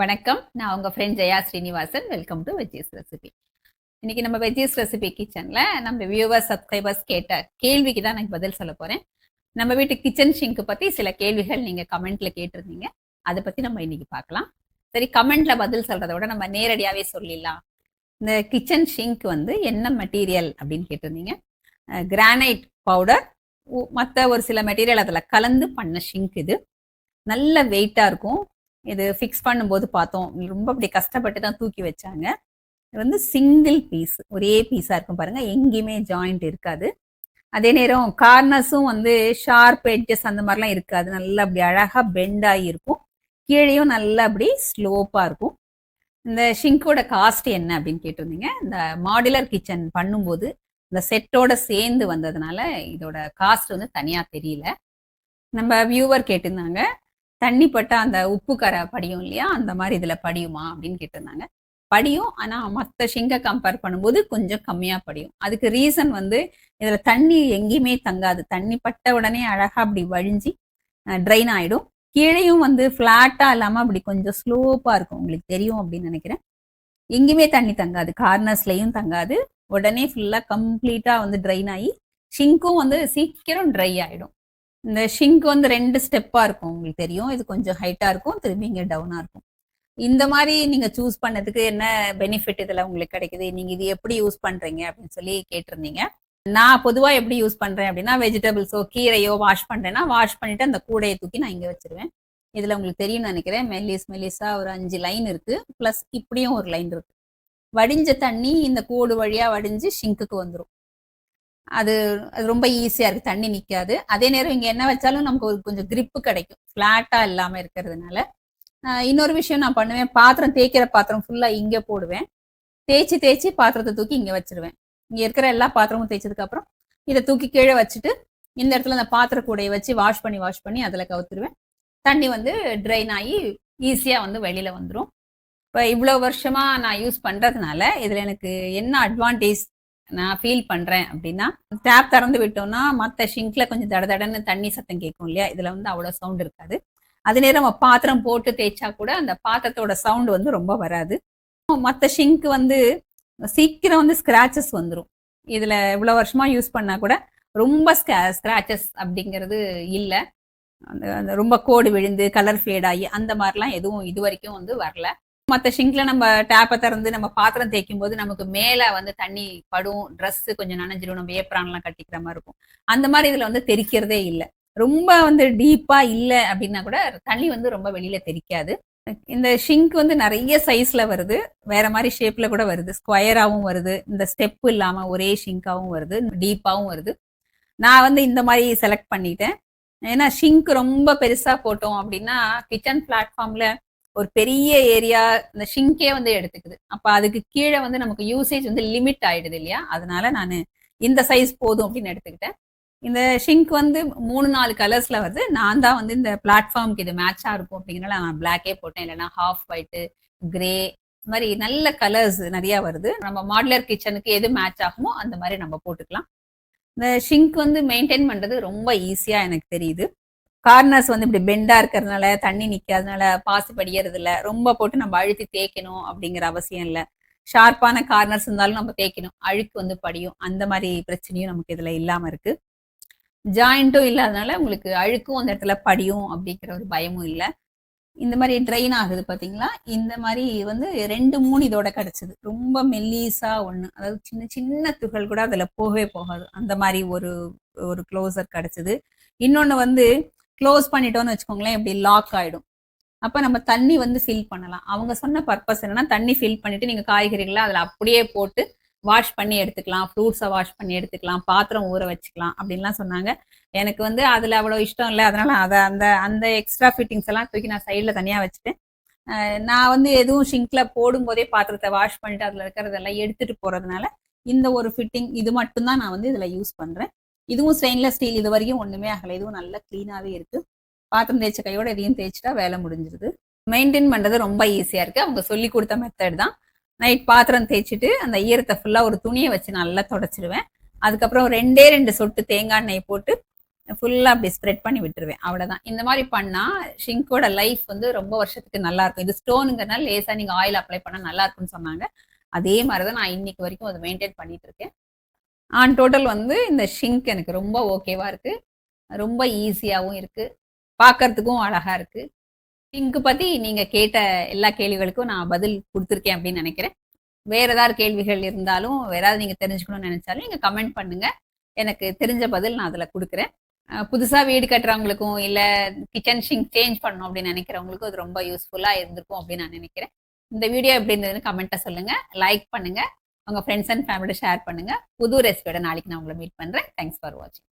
வணக்கம். நான் உங்கள் friend Jaya Srinivasan. Welcome to veggies recipe இன்னைக்கு நம்ம வெஜ்ஜீஸ் ரெசிபி கிச்சனில் நம்ம வியூவர்ஸ் சப்ஸ்கிரைபர்ஸ் கேட்ட கேள்விக்கு தான் எனக்கு பதில் சொல்ல போகிறேன் நம்ம வீட்டு கிச்சன் ஷிங்க் பற்றி சில கேள்விகள் நீங்கள் கமெண்ட்டில் கேட்டிருந்தீங்க. அதை பற்றி நம்ம இன்னைக்கு பார்க்கலாம். சரி கமெண்ட்ல பதில் சொல்கிறத விட நம்ம நேரடியாகவே சொல்லிடலாம். இந்த கிச்சன் ஷிங்க் வந்து என்ன மெட்டீரியல் அப்படின்னு கேட்டிருந்தீங்க. கிரானைட் பவுடர் மற்ற ஒரு சில மெட்டீரியல் அதில் கலந்து பண்ண ஷிங்க் இது. நல்ல வெயிட்டாக இருக்கும். இது ஃபிக்ஸ் பண்ணும்போது பார்த்தோம். ரொம்ப அப்படி கஷ்டப்பட்டு தான் தூக்கி வச்சாங்க. இது வந்து சிங்கிள் பீஸ் ஒரே பீஸாக இருக்கும் பாருங்க. எங்கேயுமே ஜாயிண்ட் இருக்காது. அதே நேரம் கார்னர்ஸும் வந்து ஷார்ப் எட்ஜஸ் அந்த மாதிரிலாம் இருக்காது. நல்லா அப்படி அழகாக பெண்டாகி இருக்கும். கீழேயும் நல்லா அப்படி ஸ்லோப்பாக இருக்கும். இந்த ஷிங்கோட காஸ்ட் என்ன அப்படின்னு கேட்டிருந்தீங்க. இந்த மாடுலர் கிச்சன் பண்ணும்போது இந்த செட்டோட சேர்ந்து வந்ததுனால இதோட காஸ்ட் வந்து தனியாக தெரியல. நம்ம வியூவர் கேட்டிருந்தாங்க. தண்ணி பட்டா அந்த உப்பு கரை படியும் இல்லையா? அந்த மாதிரி இதுல படியுமா? அப்படின்னு கேட்டிருந்தாங்க. படியும். ஆனா மற்ற ஷிங்கை கம்பேர் பண்ணும்போது கொஞ்சம் கம்மியா படியும். அதுக்கு ரீசன் வந்து இதுல தண்ணி எங்கேயுமே தங்காது. தண்ணி பட்ட உடனே அழகா அப்படி வழிஞ்சி ட்ரைன் ஆயிடும். கீழேயும் வந்து ஃப்ளாட்டா இல்லாம அப்படி கொஞ்சம் ஸ்லோப்பா இருக்கும். உங்களுக்கு தெரியும் அப்படின்னு நினைக்கிறேன். எங்கேயுமே தண்ணி தங்காது. கார்னர்ஸ்லயும் தங்காது. உடனே ஃபுல்லா கம்ப்ளீட்டா வந்து ட்ரைன் ஆகி ஷிங்க்கும் வந்து சீக்கிரம் ட்ரை ஆயிடும். இந்த ஷிங்க் வந்து ரெண்டு ஸ்டெப்பா இருக்கும் உங்களுக்கு தெரியும். இது கொஞ்சம் ஹைட்டா இருக்கும் திரும்பி இங்க டவுனா இருக்கும். இந்த மாதிரி நீங்க சூஸ் பண்ணதுக்கு என்ன பெனிஃபிட் இதில் உங்களுக்கு கிடைக்குது? நீங்க இது எப்படி யூஸ் பண்றீங்க? அப்படின்னு சொல்லி கேட்டிருந்தீங்க. நான் பொதுவா எப்படி யூஸ் பண்றேன் அப்படின்னா வெஜிடபிள்ஸோ கீரையோ வாஷ் பண்றேன்னா வாஷ் பண்ணிட்டு அந்த கூடையை தூக்கி நான் இங்க வச்சிருவேன். இதுல உங்களுக்கு தெரியும்னு நினைக்கிறேன். மெல்லிஸ் மெல்லிஸா ஒரு அஞ்சு லைன் இருக்கு. பிளஸ் இப்படியும் ஒரு லைன் இருக்கு. வடிஞ்ச தண்ணி இந்த கோடு வழியா வடிஞ்சு ஷிங்க்குக்கு வந்துடும் அது அது ரொம்ப ஈஸியா இருக்கு. தண்ணி நிற்காது அதே நேரம் இங்க என்ன வச்சாலும் நமக்கு ஒரு கொஞ்சம் கிரிப்பு கிடைக்கும். ஃபிளாட்டா இல்லாம இருக்கிறதுனால. இன்னொரு விஷயம் நான் பண்ணுவேன். பாத்திரம் தேய்க்கிற பாத்திரம் ஃபுல்லா இங்க போடுவேன். தேய்ச்சி தேய்ச்சி பாத்திரத்தை தூக்கி இங்க வச்சிருவேன். இங்க இருக்கிற எல்லா பாத்திரமும் தேய்ச்சதுக்கு அப்புறம் இதை தூக்கி கீழே வச்சுட்டு இந்த இடத்துல அந்த பாத்திர கூடையை வச்சு வாஷ் பண்ணி வாஷ் பண்ணி அதில் கவுத்துருவேன். தண்ணி வந்து ட்ரைன் ஆகி ஈஸியாக வந்து வெளியில் வந்துடும் இப்போ இவ்வளோ வருஷமாக நான் யூஸ் பண்ணுறதுனால இதில் எனக்கு என்ன அட்வான்டேஜ் நான் ஃபீல் பண்றேன் அப்படின்னா டேப் திறந்து விட்டோம்னா மற்ற ஷிங்க்ல கொஞ்சம் தட தடன்னு தண்ணி சத்தம் கேட்கும் இல்லையா? இதுல வந்து அவ்வளோ சவுண்ட் இருக்காது. அதே நேரம் நம்ம பாத்திரம் போட்டு தேய்ச்சா கூட அந்த பாத்திரத்தோட சவுண்ட் வந்து ரொம்ப வராது. மற்ற ஷிங்க் வந்து சீக்கிரம் வந்து ஸ்கிராச்சஸ் வந்துடும் இதுல இவ்வளோ வருஷமா யூஸ் பண்ணா கூட ரொம்ப ஸ்கிராச்சஸ் அப்படிங்கிறது இல்லை. அந்த அந்த ரொம்ப கோடு விழுந்து கலர் ஃபேட் ஆகி அந்த மாதிரிலாம் எதுவும் இது வரைக்கும் வந்து வரல. மற்ற ஷிங்க்ல நம்ம டேப்பை திறந்து நம்ம பாத்திரம் தேய்க்கும் போது நமக்கு மேல வந்து தண்ணி படும் ட்ரெஸ் கொஞ்சம் நனைஞ்சிடும் நம்ம ஏப்ரான்லாம் கட்டிக்கிற மாதிரி இருக்கும். அந்த மாதிரி இதுல வந்து தெரிக்கிறதே இல்லை. ரொம்ப வந்து டீப்பா இல்லை அப்படின்னா கூட தண்ணி வந்து ரொம்ப வெளியில தெரிக்காது இந்த ஷிங்க் வந்து நிறைய சைஸ்ல வருது. வேற மாதிரி ஷேப்ல கூட வருது. ஸ்கொயராகவும் வருது. இந்த ஸ்டெப் இல்லாம ஒரே ஷிங்காகவும் வருது. டீப்பாகவும் வருது. நான் வந்து இந்த மாதிரி செலக்ட் பண்ணிட்டேன். ஏன்னா ஷிங்க் ரொம்ப பெருசா போட்டோம் அப்படின்னா கிச்சன் பிளாட்ஃபார்ம்ல ஒரு பெரிய ஏரியா இந்த ஷிங்கே வந்து எடுத்துக்குது. அப்போ அதுக்கு கீழே வந்து நமக்கு யூசேஜ் வந்து லிமிட் ஆயிடுது இல்லையா? அதனால நான் இந்த சைஸ் போதும் அப்படின்னு எடுத்துக்கிட்டேன். இந்த ஷிங்க் வந்து மூணு நாலு கலர்ஸ்ல வந்து நான் தான் வந்து இந்த பிளாட்ஃபார்முக்கு இது மேட்சா இருக்கும் அப்படிங்கிறனால நான் பிளாக்கே போட்டேன். இல்லைன்னா ஹாஃப் ஒயிட்டு கிரே இந்த மாதிரி நல்ல கலர்ஸ் நிறைய வருது. நம்ம மாடுலர் கிச்சனுக்கு எது மேட்ச் ஆகுமோ அந்த மாதிரி நம்ம போட்டுக்கலாம். இந்த ஷிங்க் வந்து மெயின்டைன் பண்றது ரொம்ப ஈஸியா எனக்கு தெரியுது. கார்னர்ஸ் வந்து இப்படி பெண்டா இருக்கிறதுனால தண்ணி நிற்காதனால பாசி படிக்கிறது இல்லை ரொம்ப போட்டு நம்ம அழுத்தி தேய்க்கணும் அப்படிங்கிற அவசியம் இல்லை. ஷார்ப்பான கார்னர்ஸ் இருந்தாலும் நம்ம தேய்க்கணும். அழுக்கு வந்து படியும். அந்த மாதிரி பிரச்சனையும் நமக்கு இதுல இல்லாம இருக்கு. ஜாயிண்ட்டும் இல்லாதனால உங்களுக்கு அழுக்கும் அந்த இடத்துல படியும் அப்படிங்கிற ஒரு பயமும் இல்லை. இந்த மாதிரி ட்ரெயின் ஆகுது பார்த்தீங்களா இந்த மாதிரி வந்து ரெண்டு மூணு இதோட கிடைச்சது. ரொம்ப மெல்லீஸா ஒன்று அதாவது சின்ன சின்ன துகள் கூட அதில் போகவே போகாது. அந்த மாதிரி ஒரு ஒரு க்ளோசர் கிடச்சிது. இன்னொன்று வந்து க்ளோஸ் பண்ணிட்டோம்னு வச்சுக்கோங்களேன் இப்படி லாக் ஆயிடும். அப்ப நம்ம தண்ணி வந்து ஃபில் பண்ணலாம். அவங்க சொன்ன பர்பஸ் என்னன்னா தண்ணி ஃபில் பண்ணிட்டு நீங்க காய்கறிகளை அதுல அப்படியே போட்டு வாஷ் பண்ணி எடுத்துக்கலாம். ஃப்ரூட்ஸை வாஷ் பண்ணி எடுத்துக்கலாம். பாத்திரம் ஊற வச்சுக்கலாம் அப்படின்லாம் சொன்னாங்க. எனக்கு வந்து அதில் அவ்வளோ இஷ்டம் இல்லை. அதனால அதை அந்த அந்த எக்ஸ்ட்ரா ஃபிட்டிங்ஸ் எல்லாம் தூக்கி நான் சைடில் தனியாக வச்சுட்டேன் நான் வந்து எதுவும் ஷிங்க்ல போடும்போதே பாத்திரத்தை வாஷ் பண்ணிட்டு அதில் இருக்கிறதெல்லாம் எடுத்துட்டு போறதுனால இந்த ஒரு ஃபிட்டிங் இது மட்டும்தான் நான் வந்து இதில் யூஸ் பண்ணுறேன் இதுவும் ஸ்டெயின்லெஸ் ஸ்டீல் இது வரைக்கும் ஒன்றுமே ஆகலை. இதுவும் நல்லா க்ளீனாகவே இருக்கு. பாத்திரம் தேய்ச்ச கையோட இதையும் தேய்ச்சிட்டா வேலை முடிஞ்சிருது. மெயின்டைன் பண்ணுறது ரொம்ப ஈஸியாக இருக்கு. அவங்க சொல்லி கொடுத்த மெத்தட் தான். நைட் பாத்திரம் தேய்ச்சிட்டு அந்த ஈரத்தை ஃபுல்லாக ஒரு துணியை வச்சு நல்லா தொடச்சிடுவேன் அதுக்கப்புறம் ரெண்டே ரெண்டு சொட்டு தேங்காய் எண்ணெய் போட்டு ஃபுல்லாக அப்படி ஸ்ப்ரெட் பண்ணி விட்டுருவேன். அவ்வளோதான் இந்த மாதிரி பண்ணால் ஷிங்கோட லைஃப் வந்து ரொம்ப வருஷத்துக்கு நல்லா இருக்கும். இது ஸ்டோனுங்கிறனால லேசாக நீங்கள் ஆயில் அப்ளை பண்ணால் நல்லா இருக்கும்னு சொன்னாங்க. அதே மாதிரி தான் நான் இன்னைக்கு வரைக்கும் அதை மெயின்டைன் பண்ணிட்டு இருக்கேன். ஆன் டோட்டல் வந்து இந்த ஷிங்க் எனக்கு ரொம்ப ஓகேவாக இருக்குது ரொம்ப ஈஸியாகவும் இருக்குது பார்க்கறதுக்கும் அழகாக இருக்குது ஷிங்க்கு பற்றி நீங்கள் கேட்ட எல்லா கேள்விகளுக்கும் நான் பதில் கொடுத்துருக்கேன் அப்படின்னு நினைக்கிறேன். வேறு ஏதாவது கேள்விகள் இருந்தாலும் வேற ஏதாவது நீங்கள் தெரிஞ்சுக்கணும்னு நினச்சாலும் நீங்கள் கமெண்ட் பண்ணுங்கள் எனக்கு தெரிஞ்ச பதில் நான் அதில் கொடுக்குறேன். புதுசாக வீடு கட்டுறவங்களுக்கும் இல்லை கிச்சன் ஷிங்க் சேஞ்ச் பண்ணணும் அப்படின்னு நினைக்கிறவங்களுக்கும் அது ரொம்ப யூஸ்ஃபுல்லாக இருந்திருக்கும் அப்படின்னு நான் நினைக்கிறேன். இந்த வீடியோ எப்படி இருந்ததுன்னு கமெண்ட்டை சொல்லுங்கள் லைக் பண்ணுங்கள் உங்க ஃப்ரெண்ட்ஸ் அண்ட் ஃபேமிலியோட ஷேர் பண்ணுங்க. புது ரெசிபியோட நாளைக்கு நான் உங்களை மீட் பண்றேன். தேங்க்ஸ் ஃபார் வாட்சிங்